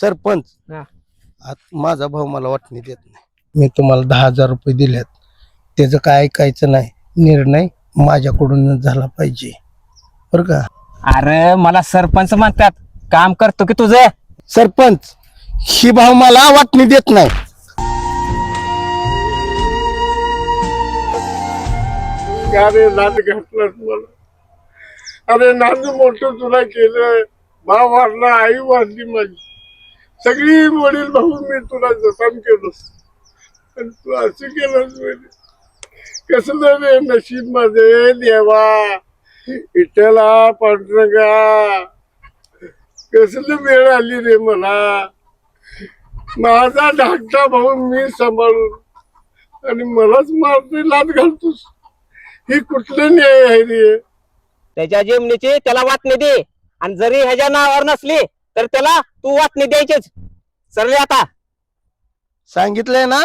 सरपंच. हा. आत- माझा भाऊ मला वाटणी देत नाही. मी तुम्हाला दहा हजार रुपये दिलेत. त्याचं काय ऐकायचं नाही. निर्णय माझ्याकडूनच झाला पाहिजे. बरं का? अरे मला सरपंच म्हणतात. काम करतो की तुझं? सरपंच ही भाऊ मला वाटणी देत नाही. अरे नाद घातलास मला. अरे नाद मोठं तुला केलं भाव वाढला आई वाढली माझी. सगळी वडील भाऊ मी तुला जतन केलोस पण तू असं केलंस म्हणजे. कसलं रे नशीब माझे देवा इटला पांढरंगा. कसलं वेळ आली रे मला. माझा धाकटा भाऊ मी सांभाळून आणि मलाच मारते लाद घालतोस. ही कुठलं न्याय आहे रे? त्याच्या जमिनीची त्याला वाटणी दे. आणि जरी ह्याच्या नावावर नसली तर त्याला तू वाटणी द्यायचीच. सरले आता. सांगितलंय ना?